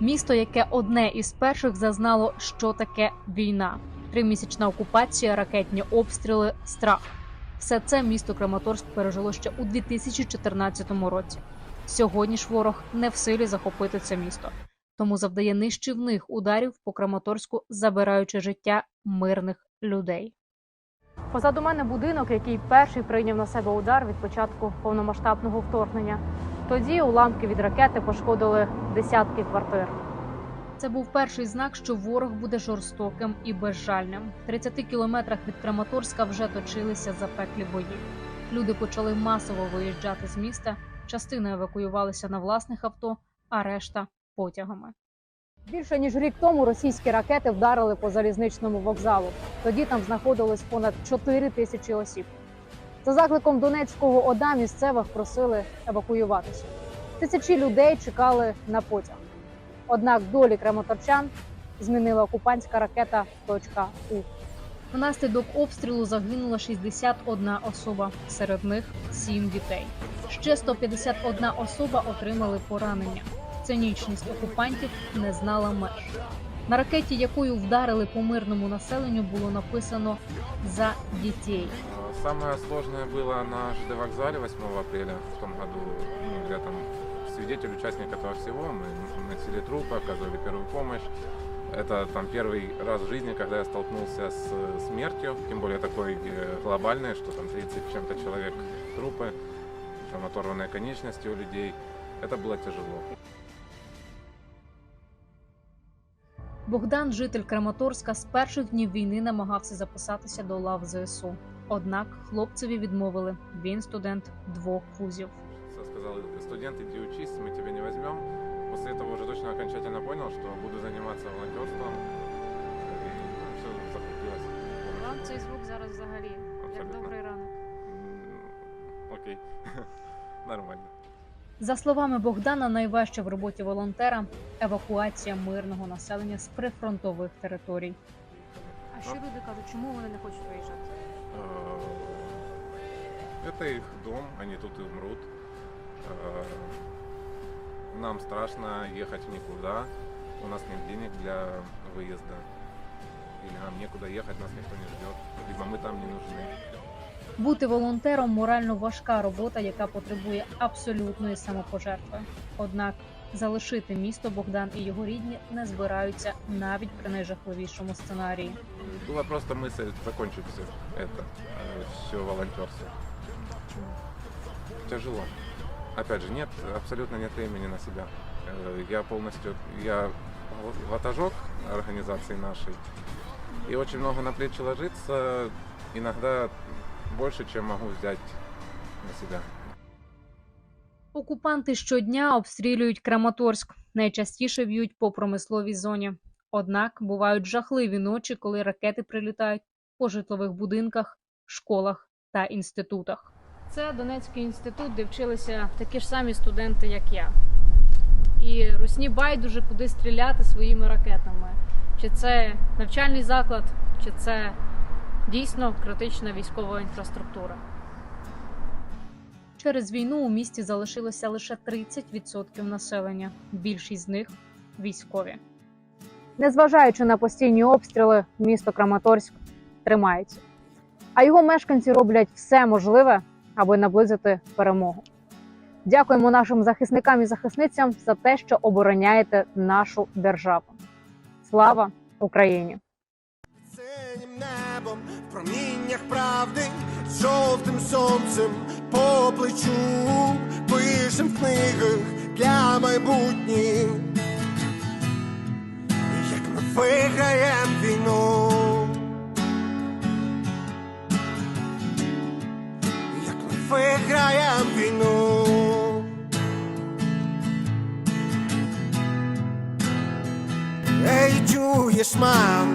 Місто, яке одне із перших зазнало, що таке війна. Тримісячна окупація, ракетні обстріли, страх. Все це місто Краматорськ пережило ще у 2014 році. Сьогодні ж ворог не в силі захопити це місто, тому завдає нищівних ударів по Краматорську, забираючи життя мирних людей. Позаду мене будинок, який перший прийняв на себе удар від початку повномасштабного вторгнення. Тоді уламки від ракети пошкодили десятки квартир. Це був перший знак, що ворог буде жорстоким і безжальним. В 30 кілометрах від Краматорська вже точилися запеклі бої. Люди почали масово виїжджати з міста. Частина евакуювалися на власних авто, а решта потягами. Більше ніж рік тому російські ракети вдарили по залізничному вокзалу. Тоді там знаходилось понад 4 тисячі осіб. За закликом Донецького ОДА місцевих просили евакуюватися. Тисячі людей чекали на потяг. Однак долі краматорчан змінила окупантська ракета «У». Внаслідок обстрілу загинула 61 особа, серед них 7 дітей. Ще 151 особа отримали поранення. Цинічність окупантів не знала меж. На ракеті, якою вдарили по мирному населенню, було написано за дітей. Э, Самое сложное было на ЖД вокзале 8 апреля в том году. Ну, я там свидетель, участник этого всего. Мы носили трупы, оказывали первую помощь. Это там первый раз в жизни, когда я столкнулся с смертью, тем более такой э, глобальной, что там 30 с чем-то человек трупы, там оторванные конечности у людей. Это было тяжело. Богдан, житель Краматорська, з перших днів війни намагався записатися до лав ЗСУ. Однак хлопцеві відмовили. Він студент двох вузів. Сказал, студент, иди учись, мы тебя не возьмем. После этого уже точно окончательно понял, что буду заниматься волонтерством. И все закрутилось. Вам цей звук зараз взагалі Абсолютно. ранок. Окей. Нормально. За словами Богдана, найважче в роботі волонтера евакуація мирного населення з прифронтових територій. А що люди кажуть, чому вони не хочуть виїжджати? Э, Это их дом, они тут и умрут. Э, Нам страшно ехать никуда. У нас нет денег для выезда. Или нам некуда ехать, нас никто не ждет. Либо мы там не нужны. Бути волонтером морально важка робота, яка потребує абсолютної самопожертви. Однак залишити місто Богдан і його рідні не збираються навіть при найжахливішому сценарії. Была просто мысль закончить все это, все волонтерство. Тяжело. Опять же, нет, абсолютно нет времени на себя. Э, Я полностью, я ватажок организации нашей, и очень много на плечи ложится, иногда больше, чем могу взять на себя. Окупанти щодня обстрілюють Краматорськ. Найчастіше б'ють по промисловій зоні. Однак бувають жахливі ночі, коли ракети прилітають по житлових будинках, школах та інститутах. Це Донецький інститут, де вчилися такі ж самі студенти, як я. І русні байдуже куди стріляти своїми ракетами. Чи це навчальний заклад, чи це дійсно критична військова інфраструктура. Через війну у місті залишилося лише 30% населення. Більшість з них військові. Незважаючи на постійні обстріли, місто Краматорськ тримається. А його мешканці роблять все можливе, аби наблизити перемогу. Дякуємо нашим захисникам і захисницям за те, що обороняєте нашу державу. Слава Україні! Проміннях правди, з жовтим сонцем по плечу, пишем в книгах для майбутніх, як ми виграєм війну, як ми виграєм війну. Ей, чуєш, мам,